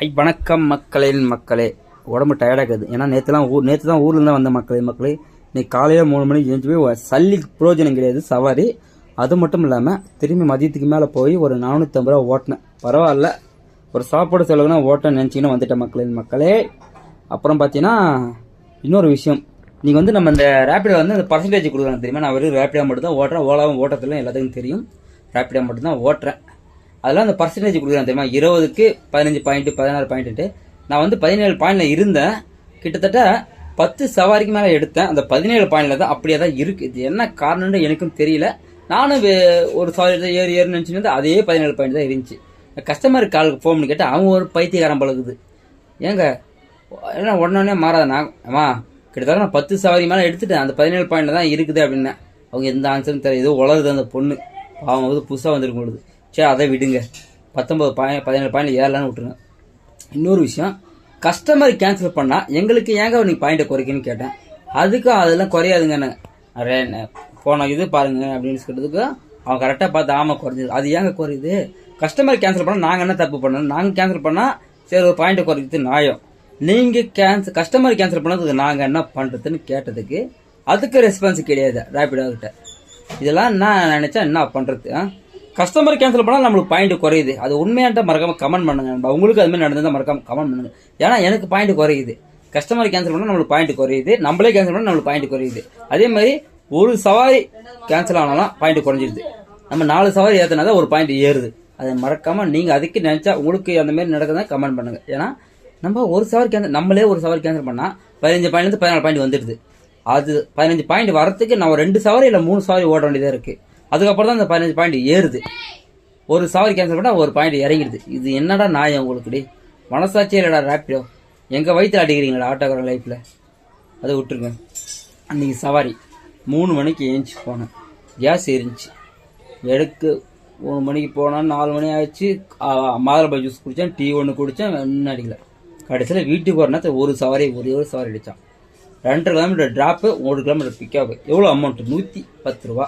High வணக்கம் மக்களின் மக்களே. உடம்பு டயர்டாக்குது ஏன்னா நேற்றுலாம் ஊர் நேற்று தான் ஊர்லேருந்து வந்த மக்களே மக்களே. இன்னைக்கு காலையில் மூணு மணிக்கு எழுந்து போய் சல்லி புரோஜனம் கிடையாது சவாரி. அது மட்டும் இல்லாமல் திரும்பி மதியத்துக்கு மேலே போய் ஒரு நானூற்றம்பது ரூபா ஓட்டினேன். பரவாயில்ல. ஒரு சாப்பாடு செலவுனா ஓட்ட நினச்சிங்கன்னா வந்துட்டேன் மக்களின் மக்களே. அப்புறம் பார்த்தீங்கன்னா இன்னொரு விஷயம். நீங்கள் வந்து நம்ம இந்த ரேப்பிடோ வந்து இந்த பர்சன்டேஜ் கொடுக்குறாங்க தெரியுமா? நான் வெறும் ரேப்பிடோ மட்டும் தான் ஓட்டுறேன். ஓலாவும் ஓட்டத்தில் எல்லாத்துக்கும் தெரியும். ரேப்பிடோ மட்டும் தான் ஓட்டுறேன். அதெல்லாம் அந்த பர்சன்டேஜ் கொடுக்குறேன் தெரியுமா? இருபதுக்கு பதினஞ்சு பாயிண்ட் பதினாறு பாயிண்ட்டு நான் வந்து பதினேழு பாயிண்ட்டில் இருந்தேன். கிட்டத்தட்ட பத்து சவாரிக்கு மேலே எடுத்தேன். அந்த பதினேழு பாயிண்டில் தான் அப்படியே தான் இருக்குது இது என்ன காரணம்னு எனக்கும் தெரியல. நானும் ஒரு சவாரி தான் ஏறி ஏறி நினச்சிட்டு அதே பதினேழு பாயிண்ட் தான் இருந்துச்சு. கஸ்டமர் காலுக்கு ஃபோன் பண்ணி கேட்டால் அவங்க ஒரு பைத்தியக்காரன் பழகுது ஏங்க என்ன உடனே மாறாத நான் அம்மா கிட்டத்தட்ட நான் பத்து சவாரி மேலே எடுத்துட்டேன். அந்த பதினேழு பாயிண்டில் தான் இருக்குது அப்படின்னேன். அவங்க எந்த ஆன்சரும் தெரியல. ஏதோ உளருது அந்த பொண்ணு. அவங்க வந்து புதுசாக வந்திருக்கும் பொழுது சரி அதை விடுங்க. பத்தொம்பது பாயிண்ட் பதினேழு பாயிண்ட் ஏறலான்னு விட்டுருங்க. இன்னொரு விஷயம் கஸ்டமர் கேன்சல் பண்ணால் எங்களுக்கு ஏங்க நீங்கள் பாயிண்ட்டை குறைக்கணும்னு கேட்டேன். அதுக்கும் அதெல்லாம் குறையாதுங்க அரே போன இது பாருங்க அப்படின்னு சொல்கிறதுக்கு அவன் கரெக்டாக பார்த்து ஆமாம் குறைஞ்சது. அது ஏங்க குறையுது? கஸ்டமர் கேன்சல் பண்ணால் நாங்கள் என்ன தப்பு பண்ணணும்? நாங்கள் கேன்சல் பண்ணால் சரி ஒரு பாயிண்ட்டை குறைக்கிறது நியாயம். நீங்கள் கேன்சல் கஸ்டமர் கேன்சல் பண்ணதுக்கு நாங்கள் என்ன பண்ணுறதுன்னு கேட்டதுக்கு அதுக்கு ரெஸ்பான்ஸ் கிடையாது ரேபிடோ இதெல்லாம் நான் நினச்சா என்ன பண்ணுறது கஸ்டமர் கேன்சல் பண்ணால் நம்மளுக்கு பாயிண்ட் குறையுது. அது உண்மையான மறக்காம கமெண்ட் பண்ணுங்க நண்பா. உங்களுக்கு அதுமாதிரி மாதிரி மறக்காமல் கமெண்ட் பண்ணுங்க. ஏன்னா எனக்கு பாயிண்ட் குறையுது. கஸ்டமர் கேன்சல் பண்ணால் நம்மளுக்கு பாயிண்ட் குறையுது. நம்மளே கேன்சல் பண்ணால் நம்மளுக்கு பாயிண்ட் குறையுது. அதே மாதிரி ஒரு சவாரி கேன்சல் ஆனாலும் பாயிண்ட் குறைஞ்சிருது. நம்ம நாலு சவாரி ஏத்தினா ஒரு பாயிண்ட் ஏறுது. அதை மறக்காமல் நீங்கள் அதுக்கு நினச்சா உங்களுக்கு அந்த மாதிரி நடக்குதா கமெண்ட் பண்ணுங்க. ஏன்னா நம்ம ஒரு சவாரி கேன்சல் நம்மளே ஒரு சவாரி கேன்சல் பண்ணால் பதினஞ்சு பாயிண்ட்லேருந்து பதினாலு பாயிண்ட் வந்துடுது. அது பதினஞ்சு பாயிண்ட் வரத்துக்கு நான் ரெண்டு சவாரி இல்லை மூணு சவாரி ஓட வேண்டியதாக இருக்குது அதுக்கப்புறம் தான் அந்த பதினஞ்சு பாயிண்ட் ஏறுது. ஒரு சவாரி கேன்சல் பண்ணால் ஒரு பாயிண்ட் இறங்கிடுது. இது என்னடா நாயம் உங்களுக்கு டே மனசாட்சி இல்லைடா ரேப்பிடோ. எங்கள் வயிற்றுல அடிக்கிறீங்களா ஆட்டோக்கார லைஃப்பில் அதை விட்டுருங்க. அன்றைக்கி சவாரி. மூணு மணிக்கு ஏஞ்சி போனேன். கேஸ் இருந்துச்சு எடுக்க மூணு மணிக்கு போனால் நாலு மணி ஆயிடுச்சு. மாதுளை ஜூஸ் குடித்தேன் டீ ஒன்று குடித்தேன் ஒன்றும் அடிக்கல. கடைசியில் வீட்டுக்கு ஒரு நேரத்தில் ஒரு சவாரி ஒரே ஒரு சவாரி அடித்தான் ரெண்டரை கிலோமீட்டர் ட்ராப்பு ஒரு கிலோமீட்டர் பிக்கப் எவ்வளோ அமௌண்ட்டு நூற்றி பத்து ரூபா.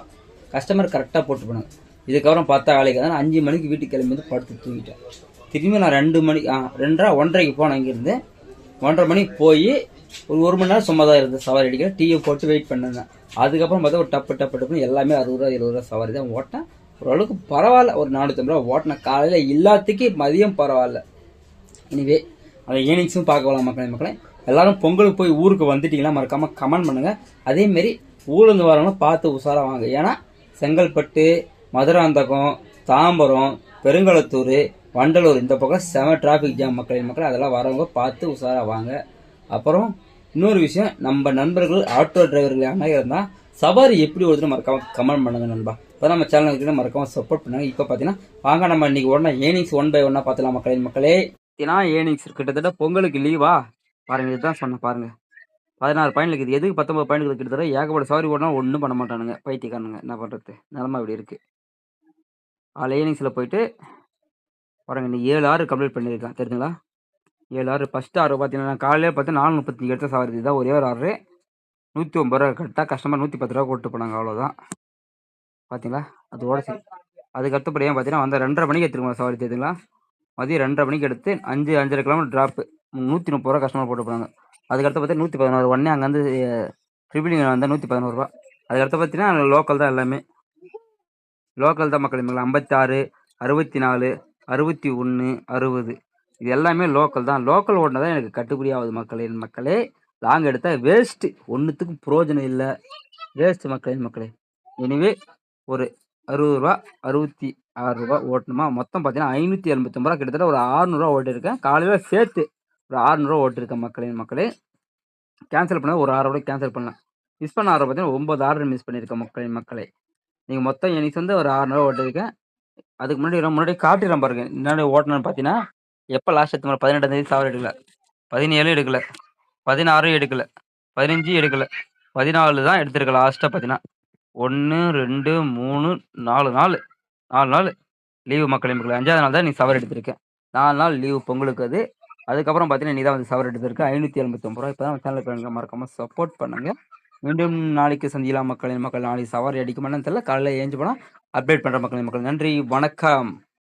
கஸ்டமர் கரெக்டாக போட்டு போனாங்க இதுக்கப்புறம் பார்த்தா வேலைக்கு தான் அஞ்சு மணிக்கு வீட்டுக்கு கிளம்பி வந்து படுத்து தூங்கிட்டேன். திரும்பி நான் ரெண்டு மணி ஆ ரெண்டரை ஒன்றரைக்கு போனேன் இங்கேருந்து ஒன்றரை மணிக்கு போய் ஒரு ஒரு மணி நேரம் சும்மா தான் இருந்தது சவாரி அடிக்கிறேன் டீயை போட்டு வெயிட் பண்ணேன் அதுக்கப்புறம் பார்த்தா ஒரு டப்பு டப்பு டப்புன்னு எல்லாமே அறுபது ரூபா எழுபது ரூபா சவாரி தான் ஓட்டேன் ஓரளவுக்கு பரவாயில்ல. ஒரு நானூற்றம்பது ரூபா ஓட்டினேன் காலையில் எல்லாத்துக்கும் மதியம் பரவாயில்ல. இனிவே அந்த ஏர்னிங்ஸும் பார்க்க போகலாம் மக்களே மக்களே. எல்லாரும் பொங்கலுக்கு போய் ஊருக்கு வந்துட்டீங்களா? மறக்காமல் கமெண்ட் பண்ணுங்கள் அதேமாரி ஊருந்து ஊர்லேருந்து வரவங்க பார்த்து உஷாராக வாங்க. ஏன்னா செங்கல்பட்டு மதுராந்தகம் தாம்பரம் பெருங்களத்தூர் வண்டலூர் இந்த பக்கம் செம டிராஃபிக் ஜாம் மக்களின் மக்கள் அதெல்லாம் வரவங்க பார்த்து உஷாராக வாங்க. அப்புறம் இன்னொரு விஷயம் நம்ம நண்பர்கள் ஆட்டோ டிரைவர்கள் யாருன்னா இருந்தால் சவாரி எப்படி ஓடுதுன்னு மறக்காம கமெண்ட் பண்ணுங்க நண்பா. இப்போ நம்ம சேனலுக்கு மறக்காம சப்போர்ட் பண்ணுங்க. இப்போ பார்த்தீங்கன்னா வாங்க நம்ம இன்னைக்கு உடனே ஏர்னிங்ஸ் ஒன் பை ஒன்னா பார்த்துலாம் மக்களின் மக்களே. ஏன்னா ஏர்னிங்ஸ் கிட்டத்தட்ட பொங்கலுக்கு லீவா பாருங்க இதுதான் சொன்னேன் பாருங்க. பதினாறு பாயிண்ட் இருக்குது. எதுக்கு பத்தொம்பது பாயிண்ட் கிட்டத்தட்ட ஏகப்பட்ட சவாரி ஓடினா ஒன்றும் பண்ண மாட்டானுங்க. பைத்தியக்காரனுங்க. என்ன பண்ணுறது நிலமா இப்படி இருக்குது ஆள் ஏர்னிங்ஸில் போயிட்டு பாருங்க நீ ஏழு ஆறு கம்ப்ளீட் பண்ணியிருக்கேன். தெரியுங்களா ஏழு ஆறு. ஃபஸ்ட்டு ஆறு பார்த்தீங்கன்னா காலையில் பார்த்து நாலு முப்பத்தஞ்சு எடுத்த சவாரி இதுதான் ஒரே ஒரு ஆறு. நூற்றி ஒம்பது ரூபா கரெக்டாக கஸ்டமர் நூற்றி பத்து ரூபா கொடுத்து போனாங்க. அவ்வளோதான் பார்த்தீங்களா? அதோட சரி அதுக்கு ஏன் பார்த்தீங்கன்னா அந்த ரெண்டரை மணிக்கு எடுத்துருக்கோம் சவாரி தெரியுதுங்களா மதியம் ரெண்டரை மணிக்கு எடுத்து அஞ்சு அஞ்சரை கிலோமீட்டர் ட்ராப்பு நூற்றி முப்பது ரூபா கஸ்டமர் போட்டு போனாங்க. அதுக்கடுத்து பார்த்தா நூற்றி பதினோரு உடனே அங்கேருந்து ட்ரிபிளிங் வந்தால் நூற்றி பதினோருவா அதுக்கடுத்து பார்த்தீங்கன்னா லோக்கல் தான் எல்லாமே. லோக்கல் தான் மக்கள் மக்கள். ஐம்பத்தாறு அறுபத்தி நாலு அறுபத்தி ஒன்று அறுபது. இது எல்லாமே லோக்கல் தான். லோக்கல் ஓட்டினா தான் எனக்கு கட்டுப்படி ஆகுது மக்களே. மக்களே லாங் எடுத்தால் வேஸ்ட்டு ஒன்றுத்துக்கும் புரோஜனம் இல்லை. வேஸ்ட் மக்களே மக்களே. எனிவே ஒரு அறுபது ரூபா அறுபத்தி ஆறுரூவா ஓட்டணுமா? மொத்தம் பார்த்தீங்கன்னா ஐநூற்றி எண்பத்தொம்பது ரூபா. கிட்டத்தட்ட ஒரு ஆறுநூறுவா ஓட்டியிருக்கேன். காலையில் சேர்த்து ஒரு ஆறுநூறுவா ஓட்டிருக்கேன் மக்களின் மக்களே. கேன்சல் பண்ணால் ஒரு ஆறு கேன்சல் பண்ணலாம். மிஸ் பண்ண ஆறு பார்த்தீங்கன்னா ஒம்பது ஆர்டர் மிஸ் பண்ணியிருக்கேன் மக்களின் மக்களே. நீங்கள் மொத்தம் எனக்கு வந்து ஒரு ஆறுநூறுவா ஓட்டிருக்கேன் அதுக்கு முன்னாடி நான் முன்னாடி காட்டிடுறேன் பாருங்க. முன்னாடி ஓட்டணும்னு பார்த்தீங்கன்னா எப்போ லாஸ்ட் எடுத்து மாதிரி பதினெட்டாம் தேதி சவாரி எடுக்கல. பதினேழும் எடுக்கல. பதினாறும் எடுக்கல. பதினஞ்சு எடுக்கல. பதினாலு தான் எடுத்திருக்கேன் லாஸ்ட்டாக பார்த்தீங்கன்னா. ஒன்று ரெண்டு மூணு நாலு நாள் நாலு நாள் லீவு மக்களின் மக்களை. அஞ்சாவது நாள் தான் நீ சவர் எடுத்திருக்கேன் நாலு நாள் லீவு பொங்கலுக்கு அது. அதுக்கப்புறம் பார்த்தீங்கன்னா நீ தான் வந்து சவர் எடுத்திருக்கு. ஐநூற்றி எண்பத்தொம்பது ரூபா இப்போ தான் சேனலுக்கு மறக்காமல் சப்போர்ட் பண்ணுங்கள் மீண்டும் நாளைக்கு சந்திக்கலாம் மக்களின் மக்கள் நாளைக்கு சவாரி அடிக்குமான்னு தெரியல. காலையில் ஏஞ்சி போனால் அப்டேட் பண்ணுற மக்களின் மக்கள். நன்றி. வணக்கம்.